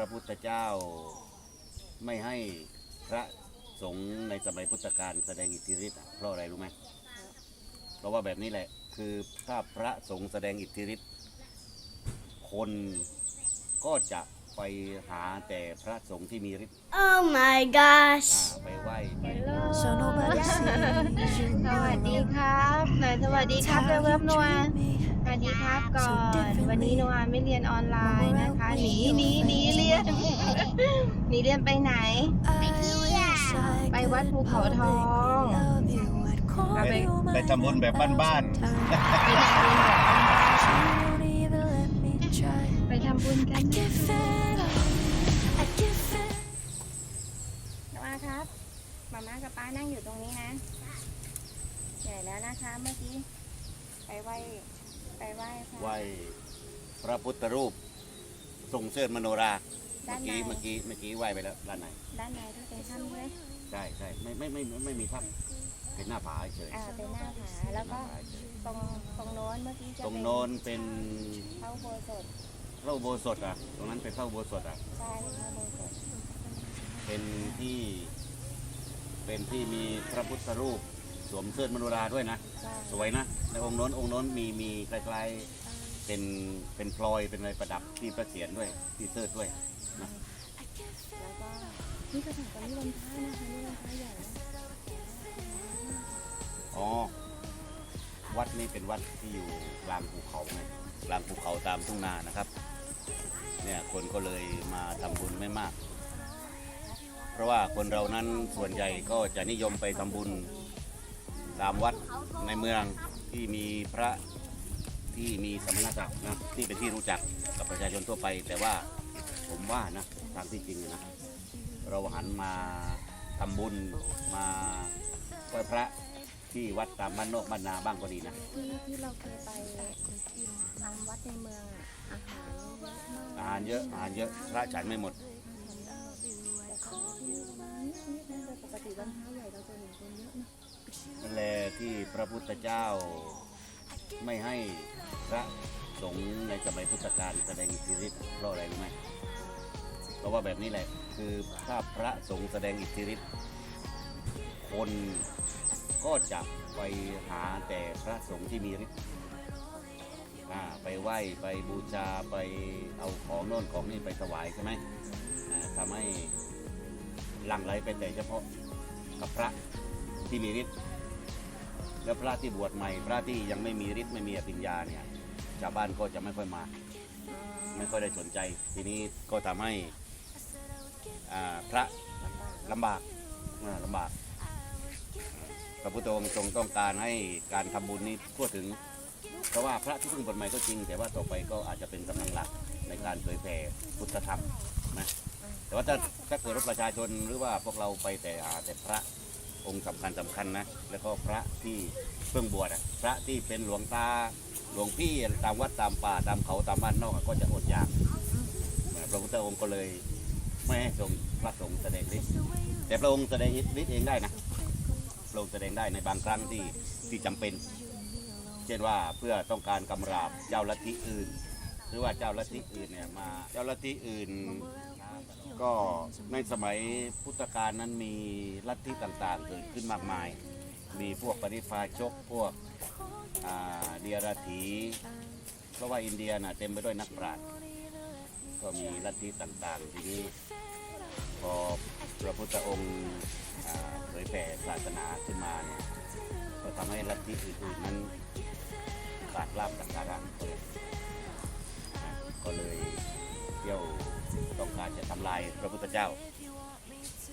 ระพุทธเจ้าไม่ให้พระสงฆ์ในสมัยพุทธกาลแสดงอิทธิฤทธิ์อะเพราะอะไรรู้ไหมเพราะว่าแบบนี้แหละ คือถ้าพระสงฆ์แสดงอิทธิฤทธิ์คนก็จะไปหาแต่พระสงฆ์ที่มีฤทธิ์ Oh my gosh. อ่าไปไหว้ไป So nobody sees you สวัสดีครับ ไหนสวัสดีครับเว็บๆนัวส วัสดีครับก่อน วันนี้นัวไม่เรียนออนไลน์นะคะ หนีหนีหนีเรียน หนีเรียนไปไหน ไปวัดภูเขาทองไปไปทำบุญแบบบ้านไปทำบุญกันนัวครับมาม่ากับป้านั่งอยู่ตรงนี้นะเหนื่อยแล้วนะคะเมื่อกี้ไปไหว้ ไปไหว้พระๆไหว้พระพุทธรูป ทรงเชิดมโนราด้าเมื่อนใน กี้เมื่อกี้เมื่อกี้ไหว้ไปแล้วด้านไหนด้านในที่เป็นถ้ำด้วยใช่ใช่ไม่ไม่ไม่ไม่ไม่มีทับเป็นหน้าผาเฉยอ่าเป็นหน้าผาแล้วหน้าก็ผาเฉยตรงตรงโน้นเมื่อกี้จะตรงเป็นโน้นเป็นพระอุโบสถพระอุโบสถอะ ตรงนั้นเป็นพระอุโบสถอะ ใช่พระอุโบสถเป็นที่เป็นที่มีพระพุทธรูป สวมเสื้อมโนราด้วยนะใช่สวยนะในองค์โน้นองค์โน้นมีมีคล้ายๆเป็นเป็นพลอยเป็นอะไรประดับที่ประเสียนด้วยที่เสื้อด้วยนะแล้วก็นี่สถานตอนนี้วันพระนะคะนี่วันพระใหญ่นะอ๋อวัดนี้เป็นวัดที่อยู่กลางภูเขาไงกลางภูเขาตามทุ่งนานะครับ เนี่ยคนก็เลยมาทำบุญไม่มาก เพราะว่าคนเรานั้นส่วนใหญ่ก็จะนิยมไปทำบุญ ตามวัดในเมืองที่มีพระที่มีสมณศักดิ์นะที่เป็นที่รู้จักกับประชาชนทั่วไป แต่ว่าผมว่านะตามที่จริงนะเราหันมาทำบุญมาไหว้พระที่วัดตามบ้านนอกบ้านนาบ้างก็ดีนะที่ที่เราเคยไปตามวัดในเมืองอะอาหารเยอะมากอาหารเยอะอาหารเยอะพระฉันไม่หมด ที่พระพุทธเจ้าไม่ให้พระสงฆ์ในสมัยพุทธกาลแสดงอิทธิฤทธิ์เพราะอะไรรู้ไหมเพราะว่าแบบนี้แหละ คือถ้าพระสงฆ์แสดงอิทธิฤทธิ์คนก็จะไปหาแต่พระสงฆ์ที่มีฤทธิ์ไปไหว้ไปบูชาไปเอาของโน่นของนี่ไปถวายใช่ไหมทำให้หลั่งไหลไปแต่เฉพาะกับพระที่มีฤทธิ์ แล้วพระที่บวชใหม่ พระที่ยังไม่มีฤทธิ์ไม่มีอภิญญาเนี่ยชาวบ้านก็จะไม่ค่อยมา ไม่ค่อยได้สนใจ ทีนี้ก็ทำให้พระลำบากอ่าลำบาก พระพุทธองค์ทรงต้องการให้การทำบุญนี้ทั่วถึง เพราะว่าพระที่เพิ่งบวชใหม่ก็จริง แต่ว่าต่อไปก็อาจจะเป็นกำลังหลักในการเผยแผ่พุทธธรรมนะแต่ว่าถ้าถ้าเกิดว่าประชาชนหรือว่าพวกเราไปแต่หาแต่พระ องค์สำคัญสำคัญนะ แล้วก็พระที่เพิ่งบวชอะพระที่เป็นหลวงตาหลวงพี่ตามวัดตามป่าตามเขาตามบ้านนอกอะก็จะอดอยากพระพุทธองค์ก็เลยไม่ให้ทรงพระสงฆ์แสดงฤทธิ์แต่พระองค์แสดงฤทธิ์เองได้นะพระองค์แสดงได้ในบางครั้งที่ที่จำเป็น เช่นว่าเพื่อต้องการกำราบเจ้าลัทธิอื่น หรือว่าเจ้าลัทธิอื่นเนี่ยมาเจ้าลัทธิอื่น ก็ในสมัยพุทธกาลนั้นมีลัทธิต่างๆเกิดขึ้นมากมาย มีพวกปฏิพาชกพวกเดียรถีเพราะว่าอินเดียน่ะเต็มไปด้วยนักปราชญ์ก็มีลัทธิต่างๆทีนี้พอพระพุทธองค์เผยแผ่ศาสนาขึ้นมาเนี่ยก็ทำให้ลัทธิอื่นๆนั้นขาดลาบสักการะไปเลยอ่าก็เลยเที่ยว ต้องการจะทำลายพระพุทธเจ้า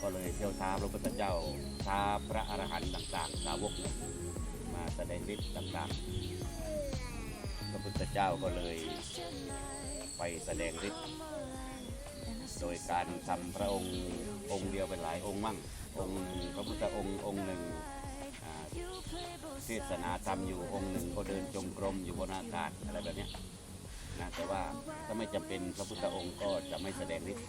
ก็เลยเที่ยวท้าพระพุทธเจ้าท้าพระอรหันต์ต่างๆ สาวกมาแสดงฤทธิ์ต่างๆ พระพุทธเจ้าก็เลยไปแสดงฤทธิ์โดยการทำพระองค์องค์เดียวเป็นหลายองค์มั่งองค์พระพุทธองค์องค์หนึ่งอ่าเทศนาธรรมอยู่องค์หนึ่งก็เดินจงกรมอยู่บนอากาศอะไรแบบนี้ นะแต่ว่าถ้าไม่จำเป็นพระพุทธองค์ก็จะไม่แสดงฤทธิ์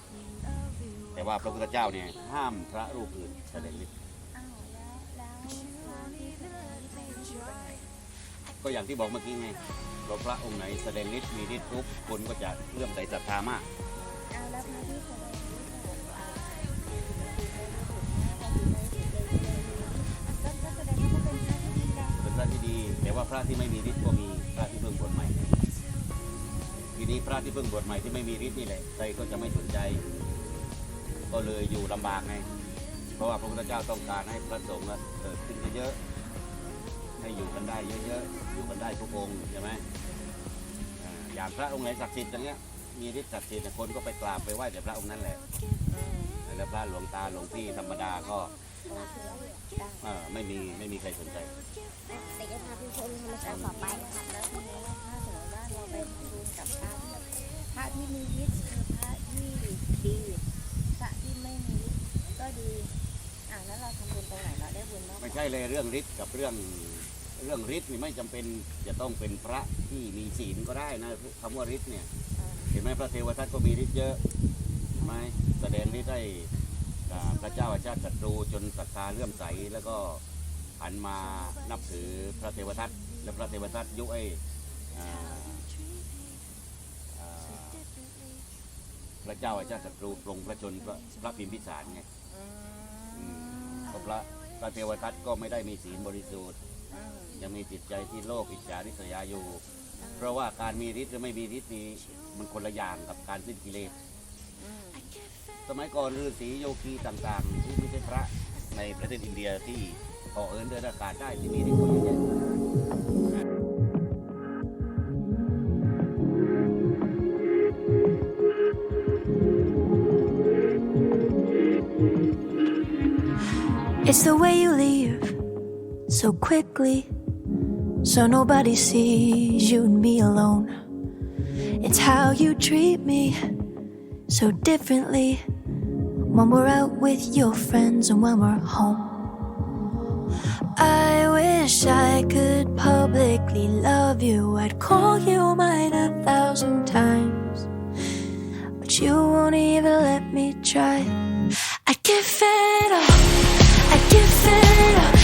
แต่ว่าพระพุทธเจ้าเนี่ยห้ามพระรูปอื่นแสดงฤทธิ์ก็อย่างที่บอกเมื่อกี้ไงเราพระองค์ไหนแสดงฤทธิ์มีฤทธิ์ปุ๊บคนก็จะเรื่อมใส่ศรัทธามากเป็นพระที่ดี แต่ว่าพระที่ไม่มีฤทธิ์ก็มีพระที่เพิ่งบวชใหม่ ทีนี้พระที่เพิ่งบวชใหม่ที่ไม่มีฤทธิ์นี่แหละใจก็จะไม่สนใจ ก็เลยอยู่ลำบากไง เพราะว่าพระพุทธเจ้าต้องการให้พระสงฆ์เกิดขึ้นเยอะๆให้อยู่กันได้เยอะๆอยู่กันได้ทุกองค์ใช่ไหมอย่างพระองค์ไหนศักดิ์สิทธิ์อย่างเงี้ยมีฤทธิ์ศักดิ์สิทธิ์คนก็ไปกราบไปไหว้แต่พระองค์นั้นแหละแล้วพระหลวงตาหลวงพี่ธรรมดาก็ไม่มีไม่มีใครสนใจแต่จะพาผู้ชมธรรมชาติต่อไปนะคะ ระที่มีฤทธิ์คือพระที่ดีพระที่ไม่มีฤทธิ์ก็ดีอ่าแล้วเราทำบุญตรงไหนเราได้บุญมากกว่าไม่ใช่เลยเรื่องฤทธิ์กับเรื่องเรื่องฤทธิ์นี่ไม่จำเป็นจะต้องเป็นพระที่มีศีลก็ได้นะคำว่าฤทธิ์เนี่ย อ่าเห็นไหมพระเทวทัตก็มีฤทธิ์เยอะเห็นไหมแสดงฤทธิ์ให้อ่าพระเจ้าอาชาติศัตรูจนศรัทธาเลื่อมใสแล้วก็หันมานับถือพระเทวทัตและพระเทวทัตยุให้อ่าอ่า พระเจ้าอาชาติศัตรูปรงพระชนพระพระพิมพิสารไงอืมอืมก็พระพระเทวทัตก็ไม่ได้มีศีลบริสุทธิ์อืมยังมีจิตใจที่โลภอิจฉาริษยาอยู่ เพราะว่าการมีฤทธิ์หรือไม่มีฤทธิ์นี้มันคนละอย่างกับการสิ้นกิเลสอืมสมัยก่อนฤาษีโยคีต่างๆที่ไม่ใช่พระในประเทศอินเดียที่ก่อเอินเดินอากาศได้ที่มีฤทธิ์ก็เยอะแยะ It's the way you leave so quickly, so nobody sees you and me alone. It's how you treat me so differently when we're out with your friends and when we're home. I wish I could publicly love you. I'd call you mine a thousand times, but you won't even let me try. I'd give it all. Yeah.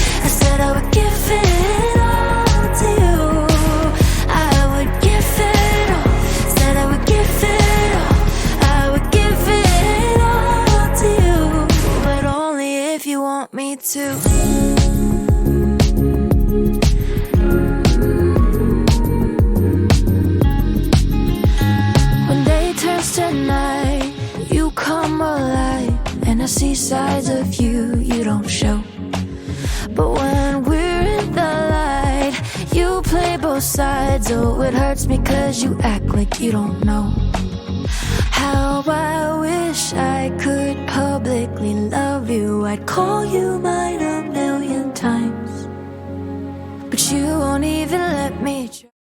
Both sides. Oh, it hurts me cause you act like you don't know. How I wish I could publicly love you. I'd call you mine a million times. But you won't even let me try.